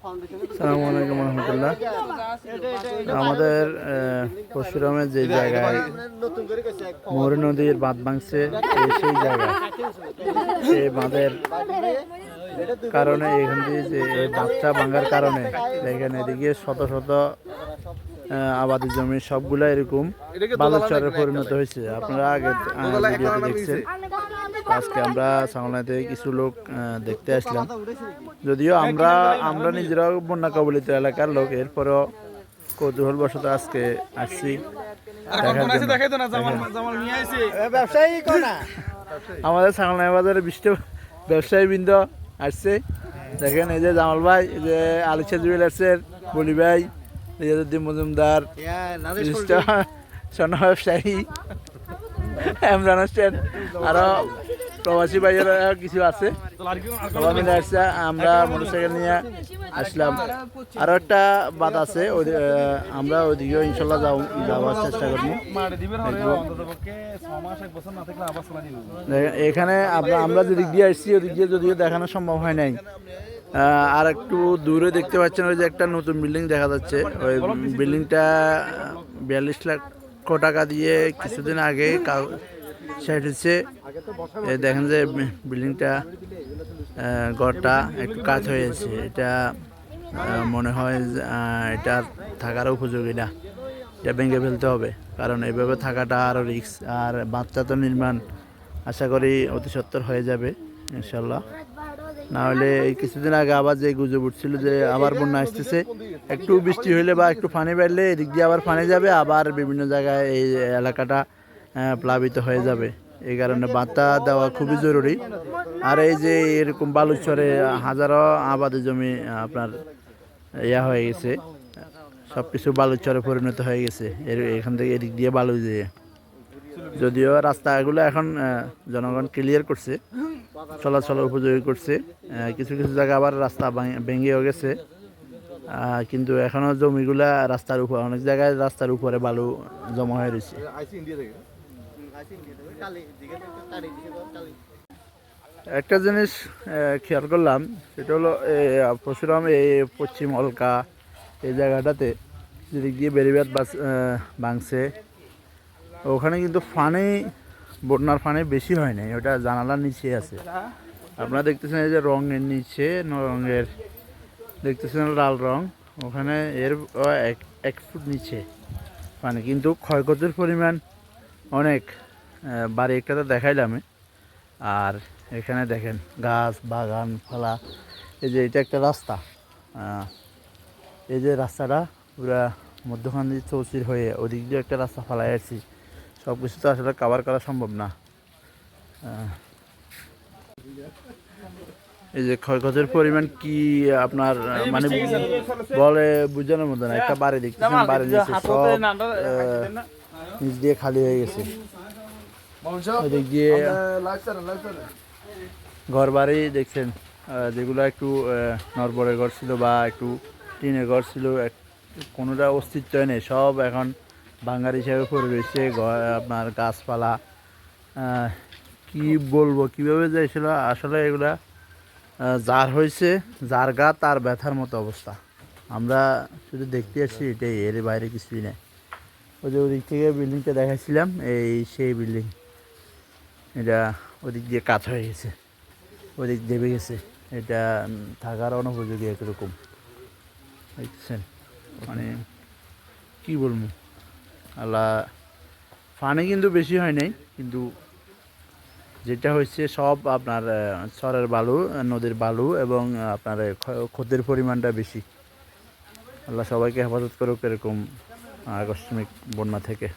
সালামু আলাইকুম রহমতুল্লাহ। আমাদের পরশুরামের যে জায়গায় মৌর নদীর বাঁধ ভাঙছে সেই জায়গা এই বাঁধের কারণে, এখান দিয়ে যে বাঁধটা ভাঙার কারণে দেখেন এদিকে শত শত আবাদি জমি সবগুলা এরকম বালুচরে পরিণত হয়েছে। আপনারা আগে ভিডিওতে দেখছেন। আজকে আমরা সামলাতে কিছু লোক দেখতে আসলাম। যদিও আমরা আমরা নিজেরাও বন্যা কবলিত এলাকার লোক এরপরও কৌতূহল বশত আজকে আসছি। আমাদের সাংলাই বাজারে বৃষ্টি ব্যবসায়ী বৃন্দ আসছে। দেখেন এই যে জামাল ভাই এই যে আলিশা জুয়েলার্সের বলি ভাই রিয়াজুদ্দিন মজুমদার স্বর্ণ ব্যবসায়ী ইমরান হোসেন আরও প্রবাসী ভাইয়েরা কিছু আছে। সবাই মিলে আসছে, আমরা মোটরসাইকেল নিয়ে আসলাম। আরও একটা বাদ আছে আমরা ওইদিকেও ইনশাল্লাহ যাও- যাওয়ার চেষ্টা করব। এখানে আমরা- যেদিক দিয়ে আসছি ওদিক দিয়ে যদিও দেখানো সম্ভব হয় নাই। আর একটু দূরে দেখতে পাচ্ছেন, ওই যে একটা নতুন বিল্ডিং দেখা যাচ্ছে। ওই বিল্ডিংটা বিয়াল্লিশ লক্ষ টাকা দিয়ে কিছুদিন আগে সেট হচ্ছে দেখেন যে বিল্ডিংটা ঘরটা একটু কাজ হয়েছে এটা মনে হয় এটা থাকার উপযোগী না। এটা ভেঙে ফেলতে হবে, কারণ এইভাবে থাকাটা আরও রিক্স আর বাচ্চা তো নির্মাণ আশা করি অতি সত্তর হয়ে যাবে ইনশাল্লাহ না হলে এই কিছুদিন আগে আবার যে গুজব উঠছিল যে আবার বন্যা আসতেছে, একটু বৃষ্টি হইলে বা একটু পানি বাড়লে এদিক দিয়ে আবার পানি যাবে, আবার বিভিন্ন জায়গায় এই এলাকাটা প্লাবিত হয়ে যাবে। এই কারণে বাতা দেওয়া খুবই জরুরি। আর এই যে এরকম বালুচরে হাজারো আবাদি জমি আপনার ইয়া হয়ে গেছে। সব কিছু বালুচরে পরিণত হয়ে গেছে। এর, এখান থেকে এদিক দিয়ে বালু দিয়ে। যদিও রাস্তাগুলো এখন জনগণ ক্লিয়ার করছে, চলাচল উপযোগী করছে। কিছু কিছু জায়গা আবার রাস্তা ভাঙে- ভেঙেও গেছে। কিন্তু এখনও জমিগুলা রাস্তার উপর অনেক জায়গায় রাস্তার উপরে বালু জমা হয়ে রয়েছে। একটা জিনিস খেয়াল করলাম, সেটা হলো পরশুরাম এই পশ্চিম অলকা, এই জায়গাটাতে যেদিক দিয়ে বেরিবাদ বাস ভাঙছে, ওখানে কিন্তু ফানে বন্যার ফানে বেশি হয় নাই, ওটা জানালার নিচে আছে। আপনারা দেখতেছেন এই যে রঙের নিচে রঙের, দেখতেছেন লাল রং, ওখানে এর এক এক ফুট নিচে মানে কিন্তু ক্ষয়ক্ষতির পরিমাণ অনেক। বাড়ি একটাতে দেখাইলাম আর এখানে দেখেন গাছ বাগান ফলা এই যে এটা একটা রাস্তা। এই যে রাস্তাটা পুরা মধ্যখান দিয়ে চৌচির হয়ে ওদিক দিয়ে একটা রাস্তা ফেলাই আসছি সব কিছু তো আসলে কাভার করা সম্ভব না। এই যে ক্ষয়ক্ষতির পরিমাণ কি আপনার মানে বলে বুঝানোর মতো না। একটা বাড়ি দেখতেছেন বাড়ি নিচে সব নিচ দিয়ে খালি হয়ে গেছে। ঘর বাড়ি দেখছেন যেগুলো একটু নড়বড়ে ঘর ছিল বা একটু টিনের ঘর ছিল কোনোটা অস্তিত্ব নেই। সব এখন বাঙালি হিসাবে পড়ে রয়েছে আপনার গাছপালা কি বলব কীভাবে যে ছিল আসলে এগুলা যার হয়েছে যার গা তার ব্যথার মতো অবস্থা। আমরা শুধু দেখতে আসছি এটাই এর বাইরে কিছুই নেই। ওই যে ওদিক থেকে বিল্ডিংটা দেখাচ্ছিলাম এই সেই বিল্ডিং এটা ওদিক দিয়ে কাজ হয়ে গেছে। ওদিক দেবে গেছে। এটা থাকার অনুপযোগী একরকম। দেখছেন মানে কি বলব? আল্লাহ, ফানি কিন্তু বেশি হয় নাই, কিন্তু যেটা হচ্ছে সব আপনার চরের বালু, নদীর বালু এবং আপনার ক্ষতির পরিমাণটা বেশি। আল্লাহ সবাইকে হেফাজত করুক এরকম আকস্মিক বন্যা থেকে।